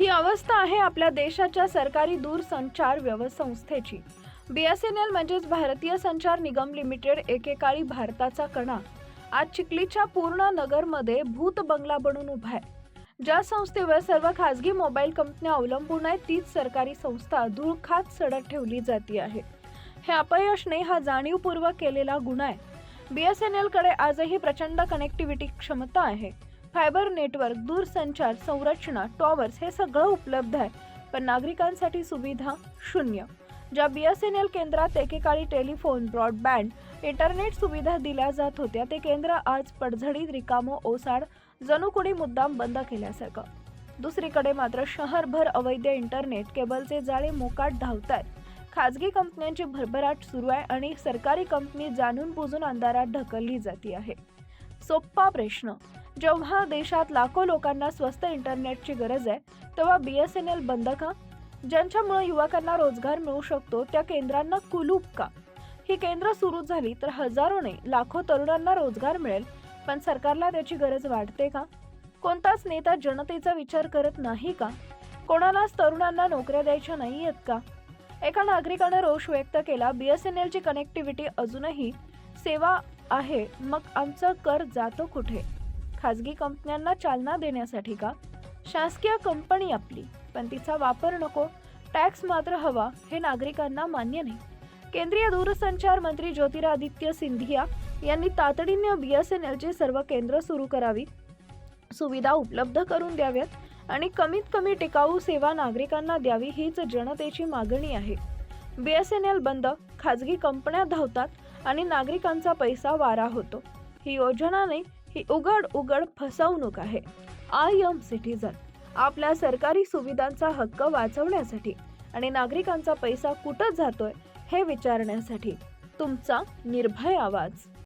ही अवस्था आहे आपल्या देशाच्या सरकारी दूरसंचार व्यवस्थेची बी एस एन एल म्हणजेच भारतीय संचार निगम लिमिटेड एकेकाळी भारताचा कणा. आज चिखलीच्या पूर्ण नगरमध्ये भूत बंगला बनून उभा आहे. ज्या संस्थेवर सर्व खासगी मोबाईल कंपन्या अवलंबून आहेत तीच सरकारी संस्था धूळ खात सडत ठेवली जाती आहे. हे अपयशने हा जाणीवपूर्वक केलेला गुन्हा आहे. बी एस एन एलकडे आजही प्रचंड कनेक्टिव्हिटी क्षमता आहे. फायबर नेटवर्क दूरसंचार संरचना टॉवर्स हे सगळं उपलब्ध आहे. पण नागरिकांसाठी सुविधा शून्य. ज्या बी एस एन एल केंद्रात एकेकाळी टेलिफोन ब्रॉडबँड इंटरनेट सुविधा दिल्या जात होत्या ते केंद्र आज पडझडीत रिकामो ओसाड जणू कोणी मुद्दाम बंद केल्यासारखं. दुसरीकडे मात्र शहरभर अवैध इंटरनेट केबलचे जाळे मोकाट धावत आहेत खाजगी कंपन्यांची भरभराट सुरू आहे आणि सरकारी कंपनी जाणून बुजून अंधारात ढकलली जाती आहे. सोप्पा प्रश्न. जेव्हा देशात लाखो लोकांना स्वस्त इंटरनेटची गरज आहे तेव्हा बी एस एन एल बंद का? ज्यांच्यामुळे युवकांना रोजगार मिळू शकतो त्या केंद्रांना कुलूप का? ही केंद्र सुरू झाली तर हजारोने लाखो तरुणांना रोजगार मिळेल पण सरकारला त्याची गरज वाटते का? कोणताच नेता जनतेचा विचार करत नाही का? कोणालाच तरुणांना नोकऱ्या द्यायच्या नाही आहेत का? एका नागरिकानं रोष व्यक्त केला बी एस एन एलची कनेक्टिव्हिटी अजूनही सेवा आहे मग आमचा कर जातो कुठे? खाजगी कंपन्यांना चालना देण्यासाठी का? शासकीय कंपनी आपली पण तिचा वापर नको. टॅक्स मात्र हवा हे नागरिकांना मान्य नाही. केंद्रीय दूरसंचार मंत्री ज्योतिरादित्य सिंधिया यांनी तातडीने बी एस एन एलची सर्व केंद्र सुरू करावी. सुविधा उपलब्ध करून द्याव्यात आणि कमीत कमी टिकाऊ सेवा नागरिकांना द्यावी हीच जनतेची मागणी आहे. बी एस एन एल बंद खाजगी कंपन्या धावतात आणि नागरिकांचा पैसा वारा होतो. ही योजना नाही ही उघड उघड फसवणूक आहे. आय एम सिटीजन आपल्या सरकारी सुविधांचा हक्क वाचवण्यासाठी आणि नागरिकांचा पैसा कुठं जातोय हे विचारण्यासाठी तुमचा निर्भय आवाज.